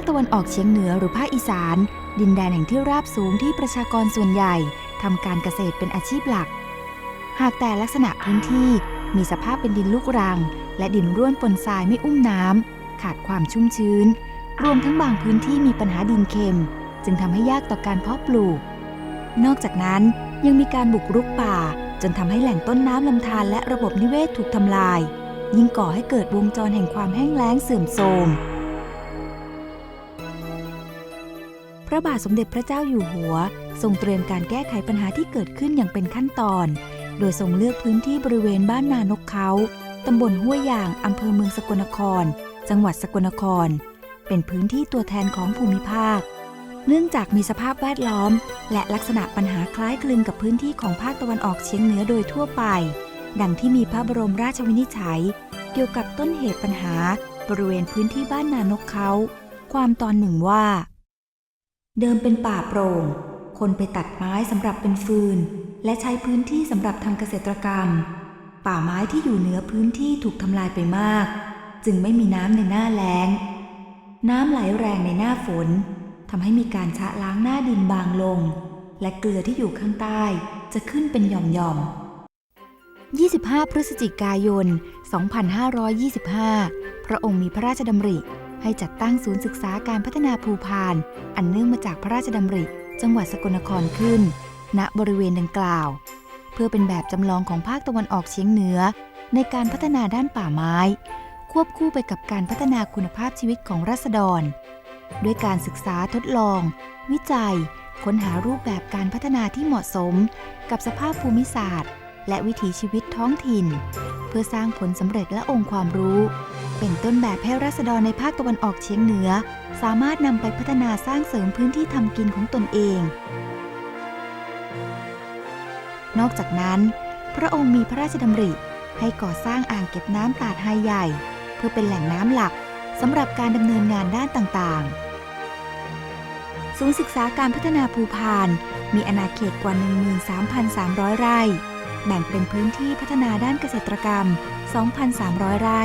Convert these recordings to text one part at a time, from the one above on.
คตะวันออกเฉียงเหนือหรือภาคอีสาน ดินแดนแห่งที่ราบสูงที่ประชากรส่วนใหญ่ทำการเกษตรเป็นอาชีพหลัก หากแต่ลักษณะพื้นที่มีสภาพเป็นดินลูกรัง และดินร่วนปนทรายไม่อุ้มน้ำขาดความชุ่มชื้น รวมทั้งบางพื้นที่มีปัญหาดินเค็ม จึงทำให้ยากต่อการเพาะปลูก นอกจากนั้นยังมีการบุกรุกป่า จนทำให้แหล่งต้นน้ำลำธารและระบบนิเวศถูกทำลาย ยิ่งก่อให้เกิดวงจรแห่งความแห้งแล้งเสื่อมโทรม พระบาทสมเด็จพระเจ้าอยู่หัว ทรงเตรียมการแก้ไขปัญหาที่เกิดขึ้นอย่างเป็นขั้นตอน โดยทรงเลือกพื้นที่บริเวณบ้านนานกเขาตำบลห้วยยางอำเภอเมืองสกลนคร จังหวัดสกลนคร เป็นพื้นที่ตัวแทนของภูมิภาค เนื่องจากมีสภาพแวดล้อม และลักษณะปัญหาคล้ายคลึงกับพื้นที่ของภาคตะวันออกเฉียงเหนือโดยทั่วไป ดังที่มีพระบรมราชวินิจฉัย เกี่ยวกับต้นเหตุปัญหา บริเวณพื้นที่บ้านนานกเขา ความตอนหนึ่งว่า เดิมเป็นป่าโปร่ง คนไปตัดไม้สำหรับเป็นฟืน และใช้พื้นที่สำหรับทำเกษตรกรรม ป่าไม้ที่อยู่เหนือพื้นที่ถูกทำลายไปมาก จึงไม่มีน้ำในหน้าแล้ง น้ำไหลแรงในหน้าฝนทำให้มีการชะล้างหน้าดินบางลง และเกลือที่อยู่ข้างใต้จะขึ้นเป็นหย่อมๆ 25 พฤศจิกายน 2525 พระองค์มีพระราชดำริ ให้จัดตั้งศูนย์ศึกษาการพัฒนาภูพาน อันเนื่องมาจากพระราชดำริ จังหวัดสกลนครขึ้น ณบริเวณดังกล่าว เพื่อเป็นแบบจำลองของภาคตะวันออกเฉียงเหนือ ในการพัฒนาด้านป่าไม้ ควบคู่ไปกับการพัฒนาคุณภาพชีวิตของราษฎร ด้วยการศึกษาทดลอง วิจัย ค้นหารูปแบบการพัฒนาที่เหมาะสม กับสภาพภูมิศาสตร์ และวิถีชีวิตท้องถิ่น เพื่อสร้างผลสำเร็จและองค์ความรู้ เป็นต้นแบบให้ราษฎรในภาคตะวันออกเฉียงเหนือ สามารถนำไปพัฒนาสร้างเสริมพื้นที่ทำกินของตนเอง นอกจากนั้น พระองค์มีพระราชดำริ ให้ก่อสร้างอ่างเก็บน้ำตาดไฮใหญ่ เพื่อเป็นแหล่งน้ำหลักสำหรับการดำเนินงานด้านต่างๆ ศูนย์ศึกษาการพัฒนาภูพาน มีอาณาเขตกว่า 13,300 ไร่ แบ่งเป็นพื้นที่พัฒนาด้านเกษตรกรรม 2,300 ไร่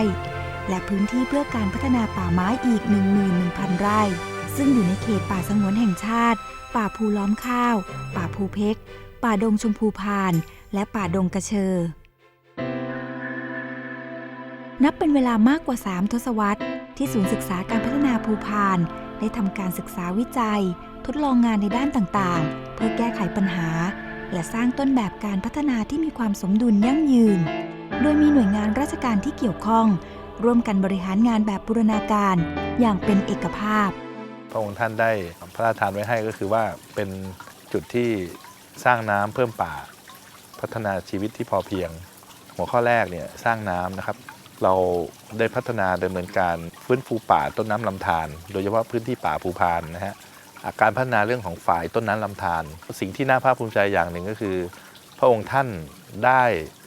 และพื้นที่เพื่อการพัฒนาป่าไม้อีก 11,000 ไร่ ซึ่งอยู่ในเขตป่าสงวนแห่งชาติ ป่าภูล้อมข้าว ป่าภูเพก ป่าดงชมพูพาน และป่าดงกระเชอ นับเป็นเวลามากกว่า 3 ทศวรรษ ที่ศูนย์ศึกษาการพัฒนาภูพาน ได้ทำการศึกษาวิจัย ทดลองงานในด้านต่างๆ เพื่อแก้ไขปัญหา และสร้างต้นแบบการพัฒนาที่มีความสมดุลยั่งยืน โดยมีหน่วยงานราชการที่เกี่ยวข้อง ร่วมกันบริหารงานแบบบูรณาการอย่างเป็นเอกภาพ พระองค์ท่านได้พระราชทานไว้ให้ก็คือว่าเป็นจุดที่สร้างน้ำเพิ่มป่า พัฒนาชีวิตที่พอเพียง หัวข้อแรกเนี่ยสร้างน้ำนะครับ เราได้พัฒนาดำเนินการฟื้นฟูป่าต้นน้ำลำธารโดยเฉพาะพื้นที่ป่าภูพานนะฮะ การพัฒนาเรื่องของฝ่ายต้นน้ำลำธารสิ่งที่น่าภาคภูมิใจอย่างหนึ่งก็คือ พระองค์ท่านได้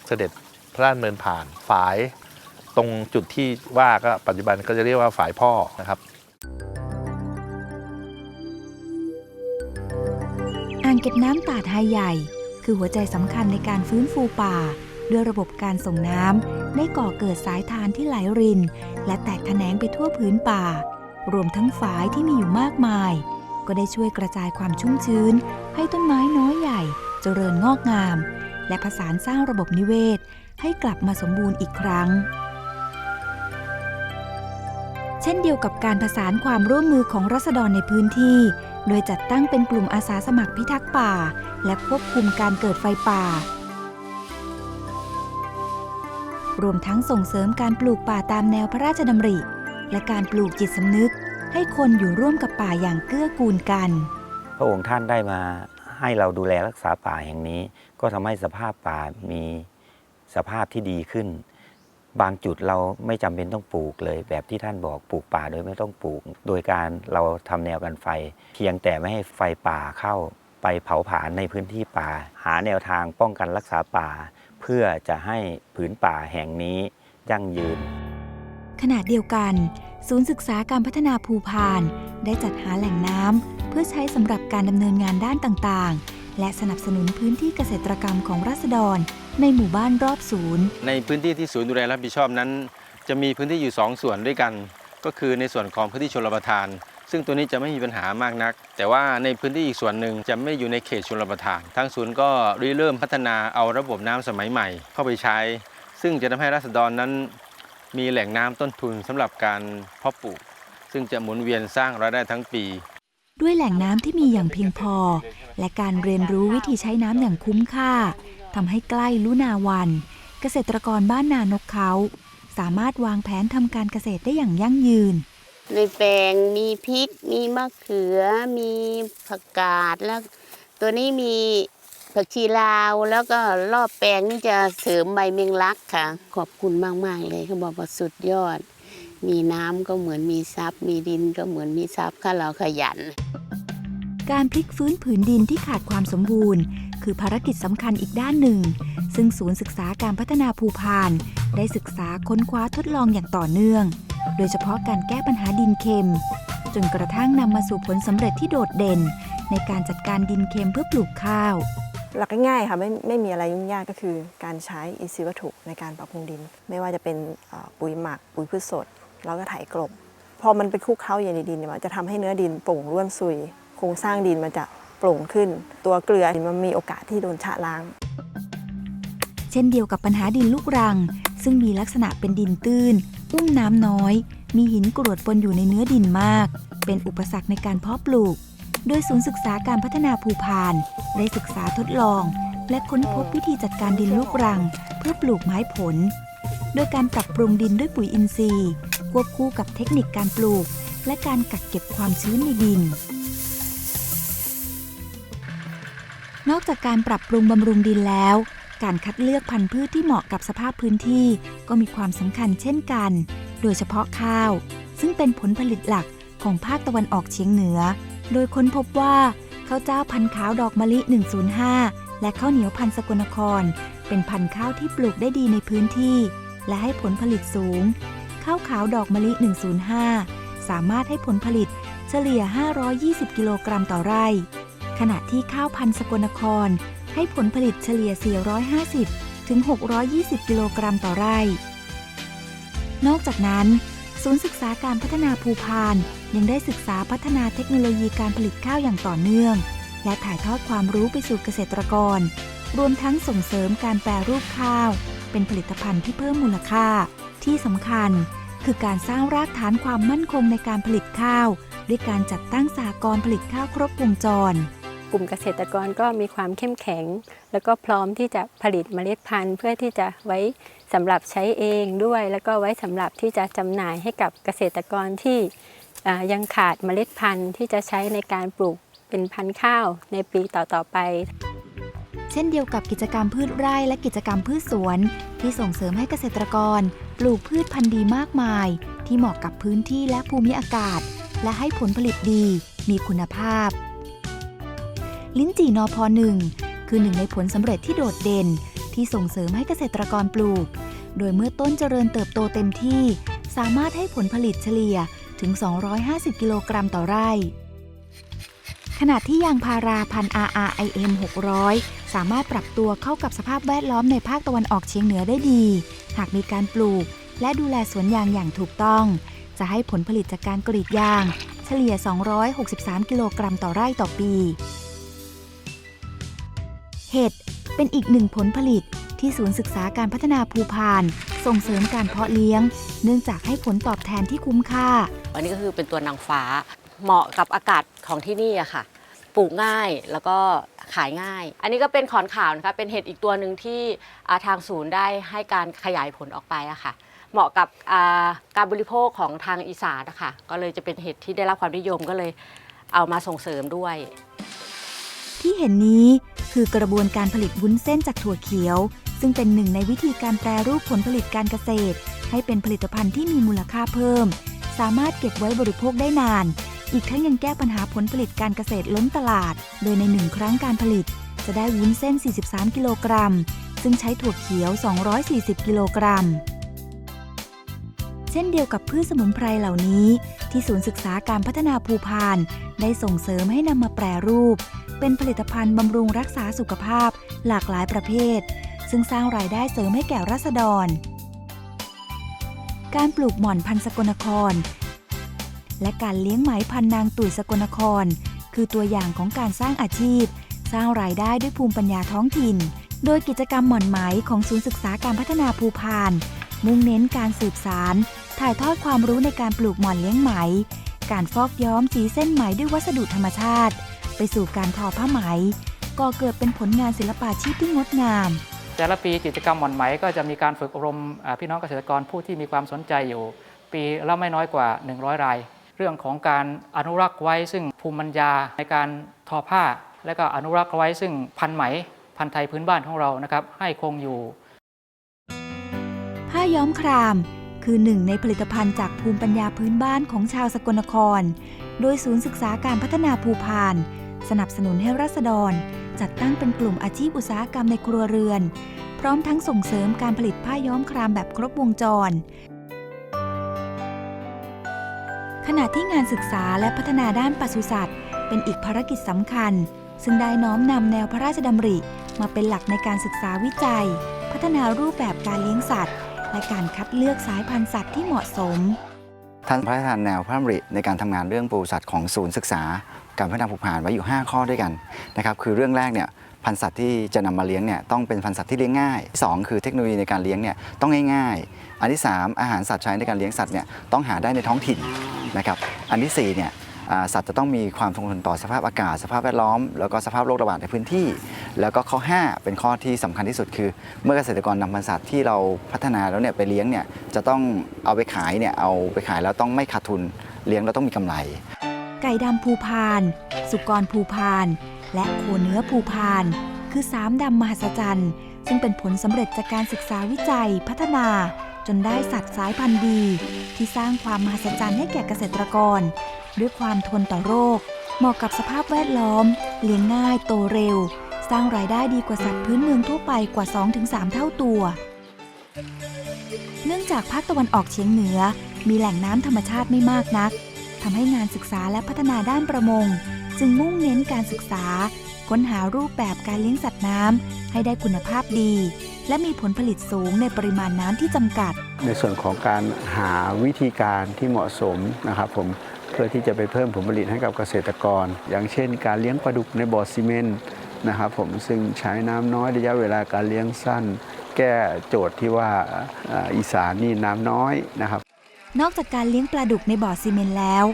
เสด็จพระราชดำเนินผ่านฝายตรงจุดที่ว่าก็ปัจจุบันก็จะเรียกว่าฝายพ่อนะครับอ่างเก็บน้ำตาดไฮใหญ่ คือหัวใจสำคัญในการฟื้นฟูป่า ด้วยระบบการส่งน้ำได้ก่อเกิดสายทานที่ไหลริน และแตกแขนงไปทั่วพื้นป่า รวมทั้งฝายที่มีอยู่มากมาย ก็ได้ช่วยกระจายความชุ่มชื้น ให้ต้นไม้น้อยใหญ่ เจริญงอกงาม และผสานสร้างระบบนิเวศ ให้กลับมาสมบูรณ์อีกครั้ง เช่นเดียวกับการผสานความร่วมมือของรัษฎรในพื้นที่ โดยจัดตั้งเป็นกลุ่มอาสาสมัครพิทักษ์ป่า และควบคุมการเกิดไฟป่ารวมทั้งส่งเสริมการปลูกป่าตามแนวพระราชดำริ และการปลูกจิตสำนึก ให้คนอยู่ร่วมกับป่าอย่างเกื้อกูลกัน พระองค์ท่านได้มาให้เราดูแลรักษาป่าแห่งนี้ ก็ทำให้สภาพป่ามีสภาพที่ดีขึ้น บางจุดเราไม่จำเป็นต้องปลูกเลย แบบที่ท่านบอกปลูกป่าโดยไม่ต้องปลูก โดยการเราทำแนวกันไฟ เพียงแต่ไม่ให้ไฟป่าเข้าไปเผาผลาญในพื้นที่ป่า หาแนวทางป้องกันรักษาป่า เพื่อจะให้ผืนป่าแห่งนี้ยั่งยืน ขณะเดียวกัน ศูนย์ศึกษาการพัฒนาภูพาน ได้จัดหาแหล่งน้ำเพื่อใช้สำหรับการดำเนินงานด้านต่างๆ และสนับสนุนพื้นที่เกษตรกรรมของราษฎร ในหมู่บ้านรอบศูนย์ ในพื้นที่ที่ศูนย์ดูแลรับผิดชอบนั้น จะมีพื้นที่อยู่ 2 ส่วนด้วยกัน ก็คือในส่วนของพื้นที่ชลประทาน ซึ่งตัวนี้จะไม่มีปัญหามากนัก แต่ว่าในพื้นที่อีกส่วนหนึ่งจะไม่อยู่ในเขตชลประทานทางศูนย์ก็ริเริ่มพัฒนาเอาระบบน้ำสมัยใหม่ เข้าไปใช้ ซึ่งจะทำให้รัษฎรนั้น มีแหล่งน้ำต้นทุนสำหรับการเพาะปลูก ซึ่งจะหมุนเวียนสร้างรายได้ทั้งปี ด้วยแหล่งน้ำที่มีอย่างเพียงพอ และการเรียนรู้วิธีใช้น้ำอย่างคุ้มค่าทำให้ใกล้ลุนาวัน เกษตรกรบ้านนานกเขา สามารถวางแผนทำการเกษตรได้อย่างยั่งยืน ในแปลงมีพริก มีมะเขือ มีผักกาดแล้ว ตัวนี้มี ผักชีลาวแล้วก็รอบแปลงนี่จะเสริมใบเมงลักค่ะ ขอบคุณมาก ๆ เลยเขาบอกว่าสุดยอด มีน้ำก็เหมือนมีทรัพย์ มีดินก็เหมือนมีทรัพย์ถ้าเราขยัน การพลิกฟื้นผืนดินที่ขาดความสมบูรณ์ คือภารกิจสำคัญอีกด้านหนึ่ง ซึ่งศูนย์ศึกษาการพัฒนาภูพาน ได้ศึกษาค้นคว้าทดลองอย่างต่อเนื่อง โดยเฉพาะการแก้ปัญหาดินเค็ม จนกระทั่งนำมาสู่ผลสำเร็จที่โดดเด่น ในการจัดการดินเค็มเพื่อปลูกข้าว หลักง่ายๆค่ะไม่ไม่มีอะไรยุ่งยากก็คือ การใช้อินทรีย์วัตถุในการปรับปรุงดิน ไม่ว่าจะเป็นปุ๋ยหมัก ปุ๋ยพืชสด แล้วก็ไถกลบ พอมันไปคลุกเคล้าอยู่ในดินเนี่ยมันจะทำให้เนื้อดินโปร่งร่วนซุย โครงสร้างดินมันจะโปร่งขึ้น ตัวเกลือมันมีโอกาสที่โดนชะล้าง เช่นเดียวกับปัญหาดินลูกรัง ซึ่งมีลักษณะเป็นดินตื้น อุ้มน้ำน้อย มีหินกรวดปนอยู่ในเนื้อดินมาก เป็นอุปสรรคในการเพาะปลูก โดยศูนย์ศึกษาการพัฒนาภูพาน ได้ศึกษาทดลอง และค้นพบวิธีจัดการดินลูกรัง เพื่อปลูกไม้ผล โดยการปรับปรุงดินด้วยปุ๋ยอินทรีย์ ควบคู่กับเทคนิคการปลูก และการกักเก็บความชื้นในดิน นอกจากการปรับปรุงบำรุงดินแล้ว การคัดเลือกพันธุ์พืชที่เหมาะกับสภาพพื้นที่ ก็มีความสำคัญเช่นกัน โดยเฉพาะข้าว ซึ่งเป็นผลผลิตหลักของภาคตะวันออกเฉียงเหนือ โดยค้นพบว่าข้าวเจ้าพันธุ์ขาวดอกมะลิ 105 และข้าวเหนียวพันธุ์สกลนคร เป็นพันธุ์ข้าวที่ปลูกได้ดีในพื้นที่ และให้ผลผลิตสูง ข้าวขาวดอกมะลิ 105 สามารถให้ผลผลิตเฉลี่ย 520 กิโลกรัมต่อไร่ ขณะที่ข้าวพันธุ์สกลนคร ให้ผลผลิตเฉลี่ย 450 ถึง 620 กิโลกรัมต่อไร่ นอกจากนั้น ศูนย์ศึกษาการพัฒนาภูพาน ยังได้ศึกษาพัฒนาเทคโนโลยีการผลิตข้าวอย่างต่อเนื่อง และถ่ายทอดความรู้ไปสู่เกษตรกร รวมทั้งส่งเสริมการแปรรูปข้าว เป็นผลิตภัณฑ์ที่เพิ่มมูลค่า ที่สำคัญ คือการสร้างรากฐานความมั่นคงในการผลิตข้าว ด้วยการจัดตั้งสหกรณ์ผลิตข้าวครบวงจร กลุ่มเกษตรกรก็มีความเข้มแข็ง แล้วก็พร้อมที่จะผลิตเมล็ดพันธุ์ เพื่อที่จะไว้สำหรับใช้เองด้วย แล้วก็ไว้สำหรับที่จะจำหน่ายให้กับเกษตรกรที่ ยังขาดเมล็ดพันธุ์ที่จะใช้ในการปลูกเป็นพันธุ์ข้าวในปีต่อๆไป เช่นเดียวกับกิจกรรมพืชไร่และกิจกรรมพืชสวน ที่ส่งเสริมให้เกษตรกร ปลูกพืชพันธุ์ดีมากมาย ที่เหมาะกับพื้นที่และภูมิอากาศ และให้ผลผลิตดี มีคุณภาพ ลิ้นจี่นอพอหนึ่งคือหนึ่งในผลสำเร็จที่โดดเด่น ที่ส่งเสริมให้เกษตรกรปลูก โดยเมื่อต้นเจริญเติบโตเต็มที่ สามารถให้ผลผลิตเฉลี่ย ถึง 250 กิโลกรัมต่อไร่ ขณะที่ยางพาราพัน RRIM 600 สามารถปรับตัวเข้ากับสภาพแวดล้อมในภาคตะวันออกเฉียงเหนือได้ดี หากมีการปลูก และดูแลสวนยางอย่างถูกต้อง จะให้ผลผลิตจากการกรีดยาง เฉลี่ย 263 กิโลกรัมต่อไร่ต่อปี เห็ดเป็นอีกหนึ่งผลผลิต ที่ศูนย์ศึกษาการพัฒนาภูพาน ส่งเสริมการเพาะเลี้ยง เนื่องจากให้ผลตอบแทนที่คุ้มค่า อันนี้ก็คือเป็นตัวนางฟ้าเหมาะกับอากาศของที่นี่อะค่ะ ปลูกง่ายแล้วก็ขายง่าย อันนี้ก็เป็นขอนขาวนะคะ เป็นเห็ดอีกตัวหนึ่งที่อ่าทางศูนย์ได้ให้การขยายผลออกไปอะค่ะ เหมาะกับอ่าการบริโภคของทางอีสานนะคะก็เลยจะเป็นเห็ดที่ได้รับความนิยมก็เลยเอามาส่งเสริมด้วย ที่เห็นนี้คือกระบวนการผลิตวุ้นเส้นจากถั่วเขียว ซึ่งเป็นหนึ่งในวิธีการแปรรูปผลผลิตการเกษตร ให้เป็นผลิตภัณฑ์ที่มีมูลค่าเพิ่ม สามารถเก็บไว้บริโภคได้นาน อีกทั้งยังแก้ปัญหาผลผลิตการเกษตรล้นตลาด โดยในหนึ่งครั้งการผลิต จะได้วุ้นเส้น 43 กิโลกรัม ซึ่งใช้ถั่วเขียว 240 กิโลกรัม เช่นเดียวกับพืชสมุนไพรเหล่านี้ ที่ศูนย์ศึกษาการพัฒนาภูพาน ได้ส่งเสริมให้นำมาแปรรูป เป็นผลิตภัณฑ์บำรุงรักษาสุขภาพ หลากหลายประเภท ซึ่งสร้างรายได้เสริมให้แก่รัษฎร การปลูกหม่อนพันธุ์สกลนคร และการเลี้ยงไหมพันนางตุ๋ยสกลนคร คือตัวอย่างของการสร้างอาชีพ สร้างรายได้ด้วยภูมิปัญญาท้องถิ่น โดยกิจกรรมหม่อนไหมของศูนย์ศึกษาการพัฒนาภูพาน มุ่งเน้นการสืบสาร ถ่ายทอดความรู้ในการปลูกหม่อนเลี้ยงไหม การฟอกย้อมสีเส้นไหมด้วยวัสดุธรรมชาติ ไปสู่การทอผ้าไหมก่อเกิดเป็นผลงานศิลปาชีพที่งดงาม แต่ละปีกิจกรรมหม่อนไหมก็จะมีการฝึกอบรมพี่น้องเกษตรกรผู้ที่มีความสนใจอยู่ ปีละไม่น้อยกว่า 100 ราย เรื่องของการอนุรักษ์ไว้ซึ่งภูมิปัญญาในการทอผ้า และก็อนุรักษ์ไว้ซึ่งพันไหมพันไทยพื้นบ้านของเรานะครับให้คงอยู่ ผ้าย้อมคราม คือหนึ่งในผลิตภัณฑ์จากภูมิปัญญาพื้นบ้านของชาวสกลนคร โดยศูนย์ศึกษาการพัฒนาภูพาน สนับสนุนให้รัษฎร จัดตั้งเป็นกลุ่มอาชีพอุตสาหกรรมในครัวเรือน พร้อมทั้งส่งเสริมการผลิตผ้าย้อมครามแบบครบวงจร ขณะที่งานศึกษาและพัฒนาด้านปศุสัตว์ เป็นอีกภารกิจสำคัญ ซึ่งได้น้อมนำแนวพระราชดำริ มาเป็นหลักในการศึกษาวิจัย พัฒนารูปแบบการเลี้ยงสัตว์ และการคัดเลือกสายพันธุ์สัตว์ที่เหมาะสมท่านพระราชทานแนวพระดำริในการทำงานเรื่องปศุสัตว์ของศูนย์ศึกษา การพัฒนาผูกผ่านไว้อยู่ 5 ข้อด้วยกันนะครับคือเรื่องแรกเนี่ยพันธุ์สัตว์ที่จะนำมาเลี้ยงเนี่ยต้องเป็นพันธุ์สัตว์ที่เลี้ยงง่าย 2 คือเทคโนโลยีในการเลี้ยงเนี่ยต้องง่ายๆ อันที่ 3 อาหารสัตว์ใช้ในการเลี้ยงสัตว์เนี่ยต้องหาได้ในท้องถิ่นนะครับอันที่4เนี่ยสัตว์จะต้องมีความทนทนต่อสภาพอากาศ สภาพแวดล้อม แล้วก็สภาพโรคระบาดในพื้นที่ แล้วก็ข้อ 5 เป็นข้อที่สำคัญที่สุดคือ เมื่อเกษตรกรนำพันธุ์สัตว์ที่เราพัฒนาแล้วเนี่ยไปเลี้ยงเนี่ยจะต้องเอาไปขายเนี่ยเอาไปขายแล้วต้องไม่ขาดทุนเลี้ยงแล้วต้องมีกำไร ไก่ดำภูพาน สุกรภูพาน และโคเนื้อภูพาน คือสามดำมหัศจรรย์ซึ่งเป็นผลสำเร็จจากการศึกษาวิจัยพัฒนา จนได้สัตว์สายพันธุ์ดี ที่สร้างความมหัศจรรย์ให้แก่เกษตรกร ด้วยความทนต่อโรค เหมาะกับสภาพแวดล้อม เลี้ยงง่ายโตเร็ว สร้างรายได้ดีกว่าสัตว์พื้นเมืองทั่วไปกว่า 2-3 เท่าตัว เนื่องจากภาคตะวันออกเฉียงเหนือ มีแหล่งน้ำธรรมชาติไม่มากนัก ทำให้งานศึกษาและพัฒนาด้านประมง จึงมุ่งเน้นการศึกษา ค้นหารูปแบบการเลี้ยงสัตว์น้ำให้ได้คุณภาพดี และมีผลผลิตสูงในปริมาณน้ำที่จำกัด ในส่วนของการหาวิธีการที่เหมาะสมนะครับผมเพื่อที่จะไปเพิ่มผลผลิตให้กับเกษตรกร อย่างเช่น การเลี้ยงปลาดุกในบ่อซีเมนต์นะครับผมซึ่งใช้น้ำน้อยระยะเวลาการเลี้ยงสั้น แก้โจทย์ที่ว่าอีสานนี่น้ำน้อยนะครับ นอกจากการเลี้ยงปลาดุกในบ่อซีเมนต์แล้ว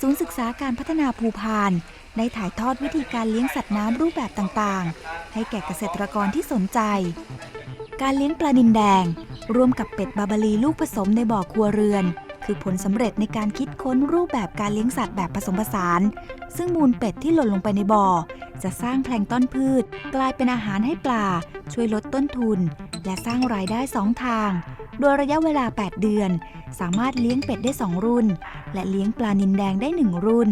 ศูนย์ศึกษาการพัฒนาภูพาน ได้ถ่ายทอดวิธีการเลี้ยงสัตว์น้ำรูปแบบต่างๆ ให้แก่เกษตรกรที่สนใจ การเลี้ยงปลานินแดง ร่วมกับเป็ดบาบารีลูกผสมในบ่อครัวเรือน คือผลสำเร็จในการคิดค้นรูปแบบการเลี้ยงสัตว์แบบผสมผสาน ซึ่งมูลเป็ดที่หล่นลงไปในบ่อ จะสร้างแพลงต้นพืช กลายเป็นอาหารให้ปลา ช่วยลดต้นทุน และสร้างรายได้สองทาง โดยระยะเวลา 8 เดือน สามารถเลี้ยงเป็ดได้ 2 รุ่น และเลี้ยงปลานินแดงได้ 1 รุ่น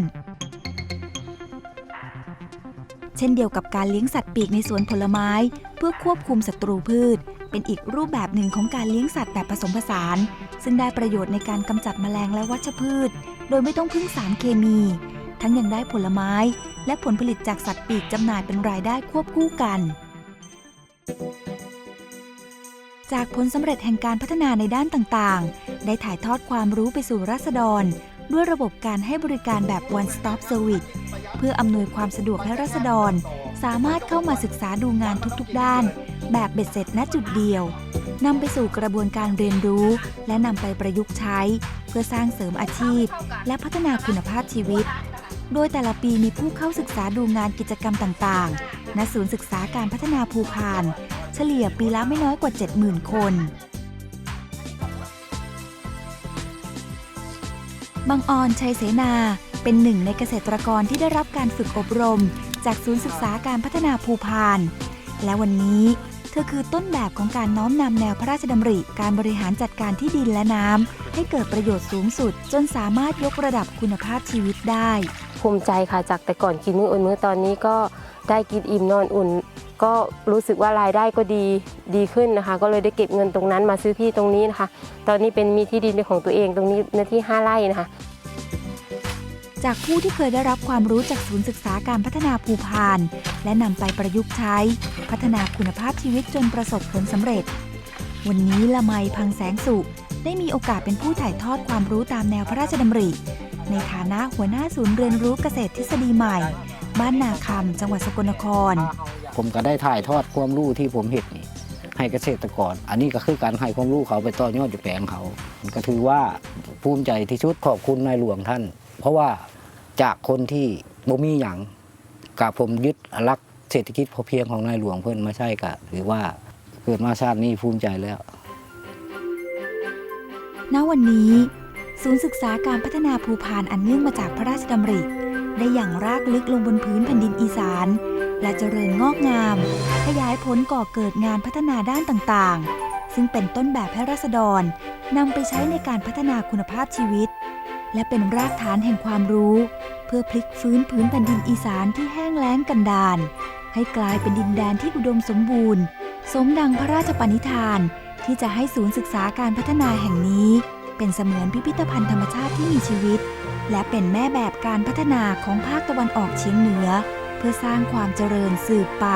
เช่นเดียวกับการเลี้ยงสัตว์ปีกในสวนผลไม้ เพื่อควบคุมศัตรูพืช เป็นอีกรูปแบบหนึ่งของการเลี้ยงสัตว์แบบผสมผสาน ซึ่งได้ประโยชน์ในการกำจัดแมลงและวัชพืช โดยไม่ต้องพึ่งสารเคมี ทั้งยังได้ผลไม้ และผลผลิตจากสัตว์ปีกจำหน่ายเป็นรายได้ควบคู่กัน จากผลสำเร็จแห่งการพัฒนาในด้านต่างๆ ได้ถ่ายทอดความรู้ไปสู่รัษฎร ด้วยระบบการให้บริการแบบ one stop service เพื่ออำนวยความสะดวกให้รัษฎร สามารถเข้ามาศึกษาดูงานทุกๆด้าน แบบเบ็ดเสร็จณจุดเดียวนำไปสู่กระบวนการเรียนรู้ และนำไปประยุกต์ใช้ เพื่อสร้างเสริมอาชีพ และพัฒนาคุณภาพชีวิต โดยแต่ละปีมีผู้เข้าศึกษาดูงานกิจกรรมต่างๆ ณ ศูนย์ศึกษาการพัฒนาภูพาน เฉลี่ยปีละไม่น้อยกว่า 70,000 คน บางออนชัยเสนาเป็นหนึ่งในเกษตรกรที่ได้รับการฝึกอบรม จากศูนย์ศึกษาการพัฒนาภูพาน และวันนี้เธอคือต้นแบบของการน้อมนำแนวพระราชดำริ การบริหารจัดการที่ดินและน้ำให้เกิดประโยชน์สูงสุด จนสามารถยกระดับคุณภาพชีวิตได้ ภูมิใจค่ะจากแต่ก่อนกินมื้ออุ่นมื้อตอนนี้ก็ได้กินอิ่มนอนอุ่น ก็รู้สึกว่ารายได้ก็ดีดีขึ้นนะคะ ก็เลยได้เก็บเงินตรงนั้นมาซื้อที่ตรงนี้นะคะ ตอนนี้เป็นมีที่ดินเป็นของตัวเองตรงนี้เนื้อที่ 5ไร่นะคะ จากผู้ที่เคยได้รับความรู้จากศูนย์ศึกษาการพัฒนาภูพาน และนำไปประยุกต์ใช้ พัฒนาคุณภาพชีวิตจนประสบผลสำเร็จ วันนี้ละไมพังแสงสุได้มีโอกาสเป็นผู้ถ่ายทอดความรู้ตามแนวพระราชดำริ ในฐานะหัวหน้าศูนย์เรียนรู้เกษตรทฤษฎีใหม่ บ้านนาคำจังหวัดสกลนคร ผมก็ได้ถ่ายทอดความรู้ที่ผมเห็นนี่ให้เกษตรกร อันนี้ก็คือการให้ความรู้เขาไปต่อยอดอยู่แปลงเขา ก็ถือว่าภูมิใจที่สุดขอบคุณนายหลวงท่าน เพราะว่าจากคนที่บ่มีหยังกับผมยึดหลักเศรษฐกิจพอเพียงของนายหลวงเพื่อนมาใช่กะหรือว่าเกิดมาชาตินี้ภูมิใจแล้ว ณ วันนี้ ศูนย์ศึกษาการพัฒนาภูพานอันเนื่องมาจากพระราชดำริ ได้อย่างรากลึกลงบนพื้นแผ่นดินอีสาน และเจริญงอกงาม ขยายผลก่อเกิดงานพัฒนาด้านต่างๆ ซึ่งเป็นต้นแบบให้ราษฎรนำไปใช้ในการพัฒนาคุณภาพชีวิต และเป็นรากฐานแห่งความรู้ เพื่อพลิกฟื้นพื้นแผ่นดินอีสานที่แห้งแล้งกันดารให้กลายเป็นดินแดนที่อุดมสมบูรณ์ สมดังพระราชปณิธานที่จะให้ศูนย์ศึกษาการพัฒนาแห่งนี้ เป็นเสมือนพิพิธภัณฑ์ธรรมชาติที่มีชีวิต และเป็นแม่แบบการพัฒนาของภาคตะวันออกเฉียงเหนือ เพื่อสร้างความเจริญสืบไป